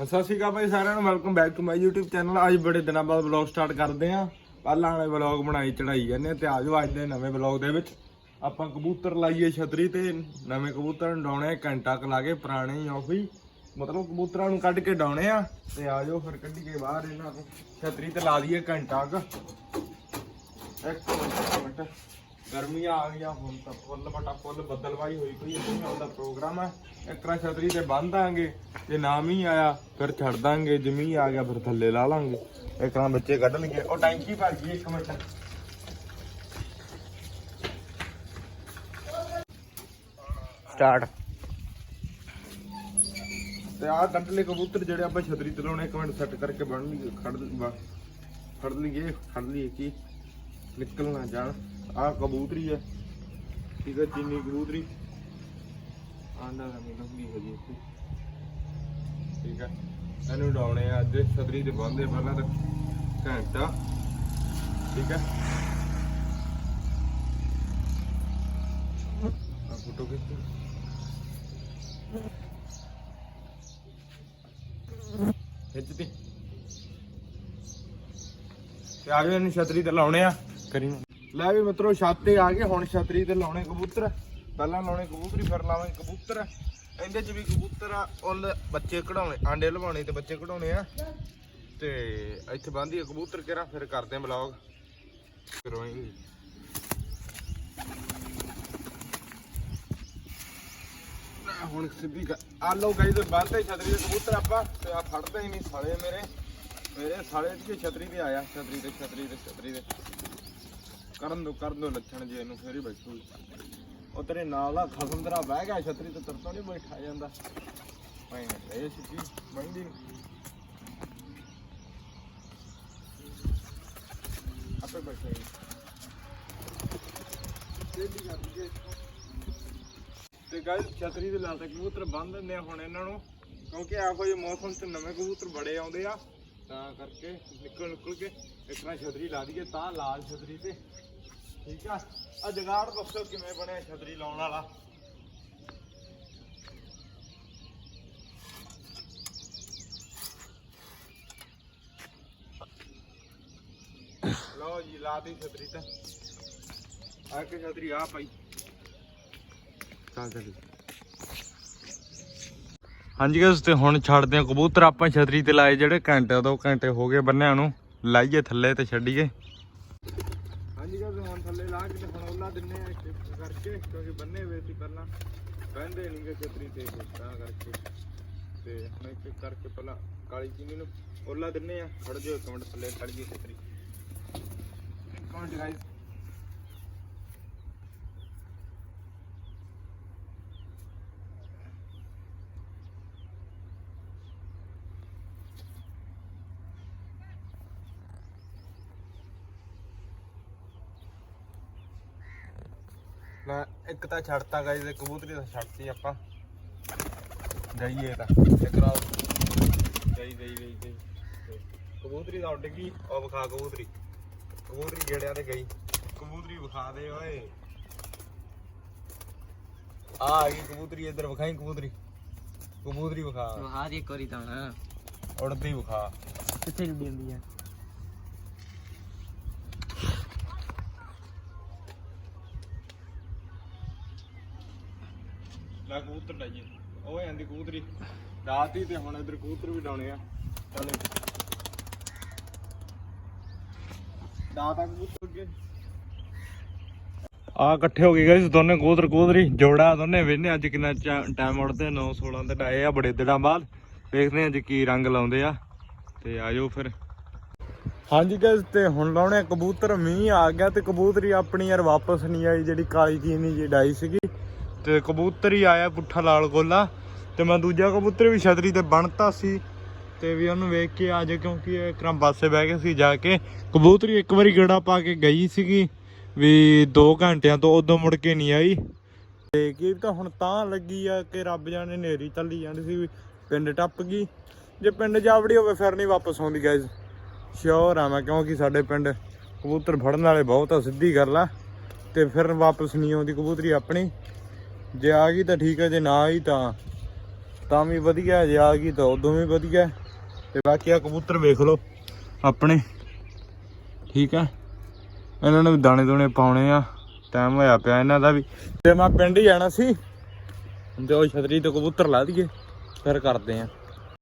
ਸਤਿ ਸ਼੍ਰੀ ਅਕਾਲ ਭਾਈ ਸਾਰਿਆਂ ਨੂੰ welcome back to my YouTube channel ਅੱਜ ਬੜੇ ਦਿਨਾਂ ਬਾਅਦ ਵਲੌਗ ਸਟਾਰਟ ਕਰਦੇ ਆਂ ਪਹਿਲਾਂ ਵਾਲੇ ਵਲੌਗ ਬਣਾਈ ਚੜਾਈ ਜਾਂਦੇ ਆ ਤੇ ਆਜੋ ਅੱਜ ਦੇ ਨਵੇਂ ਵਲੌਗ ਦੇ ਵਿੱਚ। ਆਪਾਂ ਕਬੂਤਰ ਲਾਈਏ ਛਤਰੀ ਤੇ ਨਵੇਂ ਕਬੂਤਰ ਨੂੰ ਡਾਉਣੇ ਆ, ਘੰਟਾ ਕੁ ਲਾ ਕੇ ਪੁਰਾਣੇ ਹੀ ਆਫੀ ਮਤਲਬ ਕਬੂਤਰਾਂ ਨੂੰ ਕੱਢ ਕੇ ਡਾਉਣੇ ਆ ਤੇ ਆਜੋ ਫਿਰ ਕੱਢੀ ਕੇ ਬਾਹਰ ਇਹਨਾਂ ਨੂੰ। ਛਤਰੀ ਤੇ ਲਾ ਦਈਏ ਘੰਟਾ ਕੁ। ਇੱਕ ਇੱਕ ਮਿੰਟ। ਗਰਮੀਆਂ ਆ ਗਈਆਂ, ਹੁਣ ਤਾਂ ਫੁੱਲ ਬਟਾ ਫੁੱਲ ਬੱਦਲਵਾਈ ਹੋਈ ਕੋਈ ਨਹੀਂ ਆਉਂਦਾ ਪ੍ਰੋਗਰਾਮ ਹੈ। ਇੱਕਰਾ ਛਤਰੀ ਤੇ ਬੰਨ ਦਾਂਗੇ, ਤੇ ਨਾ ਮੀਂਹ ਆਇਆ, ਫਿਰ ਛੱਡ ਦਾਂਗੇ, ਜੇ ਮੀਂਹ ਆ ਗਿਆ, ਫਿਰ ਥੱਲੇ ਲਾ ਲਾਂਗੇ। ਇੱਕਰਾ ਬੱਚੇ ਕੱਢ ਲਈਏ। ਉਹ ਟੈਂਕੀ ਭਰ ਗਈ, ਇੱਕ ਮਿੰਟ। ਸਟਾਰਟ। ਤੇ ਆਹ ਡੰਡਲੇ ਕਬੂਤਰ ਜਿਹੜੇ ਆਪਾਂ ਛਤਰੀ ਤੇ ਲਾਉਣੇ ਇੱਕ ਮਿੰਟ ਸੈੱਟ ਕਰਕੇ ਬਣ ਲਈਏ, ਖੜ ਫੜ ਲਈਏ, ਖੜ ਲਈਏ ਕੀ? ਨਿਕਲ ਨਾ ਜਾਣ। ਆਹ ਕਬੂਤਰੀ ਹੈ ਠੀਕ ਹੈ ਚੀਨੀ ਕਬੂਤਰੀ। ਆਂਦਾ ਮੈਨੂੰ ਵੀ ਹੋ ਜੀ ਇੱਥੇ? ਠੀਕ ਹੈ ਇਹਨੂੰ ਡਾਉਣੇ ਆ ਅੱਜ। ਛਤਰੀ ਤੇ ਬੰਨਦੇ ਪਹਿਲਾਂ ਤਾਂ ਘੰਟਾ। ਠੀਕ ਹੈ ਆ ਫੋਟੋ ਖਿੱਚ। ਖਿੱਚਦੀ ਤੇ ਆ ਗਏ ਇਹਨੂੰ ਛਤਰੀ ਤੇ ਲਾਉਣੇ ਆ। ਕਰੀ ਲੈ ਵੀ ਮਿੱਤਰੋ, ਛੱਤ ਤੇ ਆ ਗਏ। ਹੁਣ ਛਤਰੀ ਤੇ ਲਾਉਣੇ ਕਬੂਤਰ। ਪਹਿਲਾਂ ਲਾਉਣੇ ਕਬੂਤਰੀ, ਫਿਰ ਲਾਵਾਂਗੇ ਕਬੂਤਰ। ਇਹਦੇ ਚ ਵੀ ਕਬੂਤਰ ਆ। ਉਹਨ ਬੱਚੇ ਕਢਾਉਣੇ, ਆਂਡੇ ਲਵਾਉਣੇ ਤੇ ਬੱਚੇ ਕਢਾਉਣੇ ਆ। ਤੇ ਇੱਥੇ ਬੰਦੀ ਕਬੂਤਰ ਕਿਹੜਾ, ਫਿਰ ਕਰਦੇ ਆ ਬਲੌਗ ਕਰਵਾਏਂਗੇ ਹੁਣ ਸਿੱਧੀ ਆ ਲੋ ਗਾਈ ਤੇ ਬੰਦੇ ਛਤਰੀ ਦੇ ਕਬੂਤਰ ਆਪਾਂ। ਤੇ ਆ ਫੜਦੇ ਹੀ ਨਹੀਂ ਸਾਲੇ ਮੇਰੇ। ਮੇਰੇ ਸਾਲੇ ਦੀ ਛਤਰੀ ਤੇ ਆਇਆ। ਛਤਰੀ ਤੇ ਛਤਰੀ ਤੇ ਛਤਰੀ ਤੇ ਕਰਨ ਦੋ ਕਰਨ ਦੋ ਲੱਛਣ ਜੇ ਇਹਨੂੰ ਫੇਰ ਹੀ ਬੈਠੂ। ਉਹ ਤੇਰੇ ਨਾਲ ਦਾ ਖਸਮ ਤੇਰਾ ਬਹਿ ਗਿਆ, ਛਤਰੀ ਤੇ ਤਰਤੋਂ ਨਹੀਂ ਬੈਠਾ ਜਾਂਦਾ। ਭਾਈ ਇਹ ਸਿੱਧੀ ਬੰਦੀ ਆਪੇ ਬੈਠੇ ਤੇ ਗਾਇਸ ਛਤਰੀ ਦੇ ਲਾ ਤੇ ਕਬੂਤਰ ਬੰਨ ਦਿੰਦੇ ਆ ਹੁਣ ਇਹਨਾਂ ਨੂੰ, ਕਿਉਂਕਿ ਇਹੋ ਜਿਹੇ ਮੌਸਮ 'ਚ ਨਵੇਂ ਕਬੂਤਰ ਬੜੇ ਆਉਂਦੇ ਆ। ਤਾਂ ਕਰਕੇ ਨਿਕਲ ਨਿਕਲ ਕੇ ਇਸ ਤਰ੍ਹਾਂ ਛਤਰੀ ਲਾ ਦਈਏ, ਤਾਂ ਲਾਲ ਛਤਰੀ ਤੇ ਠੀਕ ਆ? ਆ ਜਗਾੜ ਦੱਸੋ ਕਿਵੇਂ ਬਣਿਆ ਛਤਰੀ ਲਾਉਣ ਵਾਲਾ? ਲਓ ਜੀ ਲਾ ਛਤਰੀ ਤਾਂ। ਆ ਕੇ ਛਤਰੀ ਆ ਪਾਈ। ਚੱਲ ਚੱਲ। ਹਾਂਜੀ ਗਾਇਸ ਤੇ ਹੁਣ ਛੱਡਦੇ ਆ ਕਬੂਤਰ। ਆਪਾਂ ਛਤਰੀ ਤੇ ਲਾਏ ਜਿਹੜੇ ਘੰਟੇ, ਦੋ ਘੰਟੇ ਹੋ ਗਏ ਬੰਨਿਆਂ ਨੂੰ। ਲਾਈਏ ਥੱਲੇ ਤੇ ਛੱਡੀਏ। ਹਾਂਜੀ ਗਾਇਸ ਹੁਣ ਥੱਲੇ ਲਾ ਕੇ ਤੇ ਹੁਣ ਉਹਨਾਂ ਦਿੰਨੇ ਆ ਇੱਕ ਕਰਕੇ, ਕਿਉਂਕਿ ਬੰਨੇ ਹੋਏ ਸੀ ਪਹਿਲਾਂ। ਬਹਿੰਦੇ ਨਹੀਂ ਗੇ ਛਤਰੀ ਤੇ ਤਾਂ ਕਰਕੇ। ਤੇ ਹੁਣ ਇੱਕ ਕਰਕੇ ਪਹਿਲਾਂ ਕਾਲੀ ਚੀਨੀ ਨੂੰ ਉਹਲਾ ਦਿੰਨੇ ਆ। ਖੜ ਜਾਓ ਇੱਕ ਮਿੰਟ ਥੱਲੇ, ਖੜ ਗਈ ਛਤਰੀ ਇੱਕ ਮਿੰਟ ਗਾਇਸ ਨਾ ਇੱਕ ਤਾਂ ਛੱਡਤਾ ਗਾਇਸ ਇੱਕ ਕਬੂਤਰੀ ਤਾਂ ਛੱਡਤੀ ਆਪਾਂ। ਜਾਈਏ ਤਾਂ। ਇੱਕ ਰਾਤ ਜਾਈ ਜਾਈ ਜਾਈ ਕਬੂਤਰੀ ਤਾਂ ਉੱਡ ਗਈ। ਉਹ ਵਿਖਾ ਕਬੂਤਰੀ। ਕਬੂਤਰੀ ਗੇੜਿਆਂ ਤੇ ਗਈ। ਕਬੂਤਰੀ ਵਿਖਾ ਦੇ ਓਏ। ਆ ਆ ਗਈ ਕਬੂਤਰੀ ਇੱਧਰ ਵਿਖਾਈ ਕਬੂਤਰੀ। ਕਬੂਤਰੀ ਵਿਖਾ। ਵਹਾ ਦੀ ਇੱਕ ਵਾਰੀ ਤਾਂ ਉੜਦੀ ਵਿਖਾ। ਕਿੱਥੇ ਜੁੜੀ ਹੁੰਦੀ ਆ? ਲੈ ਕਬੂਤਰ ਲਾਈਏ ਓਏ ਆਂਦੀ ਕਬੂਤਰੀ। ਰਾਤ ਤੇ ਹੁਣ ਇੱਧਰ ਕਬੂਤਰ ਵੀ ਡਾਉਣੇ ਆ। ਚੱਲ। ਦਾਤਾ ਕਬੂਤਰ ਅੱਗੇ। ਆ ਇਕੱਠੇ ਹੋ ਗਏ ਗਾਇਸ ਦੋਨੇ ਕਬੂਤਰ, ਕਬੂਤਰੀ। ਜੋੜਾ ਦੋਨੇ ਵੇਨੇ ਅੱਜ ਕਿੰਨਾ ਟਾਈਮ ਉੜਦੇ 9 16 ਤੇ ਡਾਏ ਆ, ਬੜੇ ਦਿਨਾਂ ਬਾਅਦ। ਦੇਖਦੇ ਆ ਅੱਜ ਕੀ ਰੰਗ ਲਾਉਂਦੇ ਆ। ਤੇ ਆਜੋ ਫਿਰ। ਹਾਂਜੀ ਗਾਇਸ ਤੇ ਹੁਣ ਲਾਉਣੇ ਆ ਕਬੂਤਰ। ਮੀਂਹ ਆ ਗਿਆ ਤੇ ਕਬੂਤਰੀ ਆਪਣੀ ਯਾਰ ਵਾਪਸ ਨਹੀਂ ਆਈ, ਜਿਹੜੀ ਕਾਲੀ ਚੀਨੀ ਜੀ ਡਾਈ ਸੀਗੀ। ਤੇ ਕਬੂਤਰ ਹੀ ਆਇਆ ਪੁੱਠਾ ਲਾਲ ਗੋਲਾ ਤੇ ਮੈਂ ਦੂਜਾ ਕਬੂਤਰ ਵੀ ਛਤਰੀ ਤੇ ਬਣਤਾ ਸੀ ਤੇ ਵੀ ਉਹਨੂੰ ਵੇਖ ਕੇ ਆ ਜਾ ਕਿਉਂਕਿ ਇਹ ਕਰਾਂ ਬਾਸੇ ਬਹਿ ਕੇ ਸੀ ਜਾ ਕੇ। ਕਬੂਤਰੀ ਇੱਕ ਵਾਰੀ ਗੇੜਾ ਪਾ ਕੇ ਗਈ ਸੀਗੀ ਵੀ 2 ਘੰਟਿਆਂ ਤੋਂ ਉਦੋਂ ਮੁੜ ਕੇ ਨਹੀਂ ਆਈ। ਤੇ ਕੀ ਤਾਂ ਹੁਣ ਤਾਂ ਲੱਗੀ ਆ ਕਿ ਰੱਬ ਜਾਣੇ ਨੇਰੀ ਚੱਲੀ ਜਾਂਦੀ ਸੀ ਵੀ ਪਿੰਡ ਟੱਪ ਗਈ। ਜੇ ਪਿੰਡ ਜਾਵੜੀ ਹੋਵੇ ਫਿਰ ਨਹੀਂ ਵਾਪਸ ਆਉਂਦੀ ਗਾਇਜ਼ ਸ਼ੋਰ ਆ ਮੈਂ ਕਿਉਂਕਿ ਸਾਡੇ ਪਿੰਡ ਕਬੂਤਰ ਫੜਨ ਵਾਲੇ ਬਹੁਤ ਆ, ਸਿੱਧੀ ਗੱਲ ਆ। ਤੇ ਫਿਰ ਵਾਪਸ ਨਹੀਂ ਆਉਂਦੀ ਕਬੂਤਰੀ ਆਪਣੀ। ਜੇ ਆ ਗਈ ਤਾਂ ਠੀਕ ਹੈ, ਜੇ ਨਾ ਆਈ ਤਾਂ ਤਾਂ ਵੀ ਵਧੀਆ ਜੇ ਆ ਗਈ ਤਾਂ ਉਦੋਂ ਵੀ ਵਧੀਆ ਤੇ ਬਾਕੀ ਆ ਕਬੂਤਰ ਵੇਖ ਲਓ, ਆਪਣੇ। ਠੀਕ ਹੈ। ਇਹਨਾਂ ਨੂੰ ਵੀ ਦਾਣੇ ਦੋਣੇ ਪਾਉਣੇ ਆ ਟਾਈਮ ਹੋਇਆ ਪਿਆ ਇਹਨਾਂ ਦਾ ਵੀ। ਤੇ ਮੈਂ ਪਿੰਡ ਹੀ ਜਾਣਾ ਸੀ। ਤੇ ਉਹ ਛਤਰੀ ਤੇ ਕਬੂਤਰ ਲਾ ਦਈਏ, ਫਿਰ ਕਰਦੇ ਆ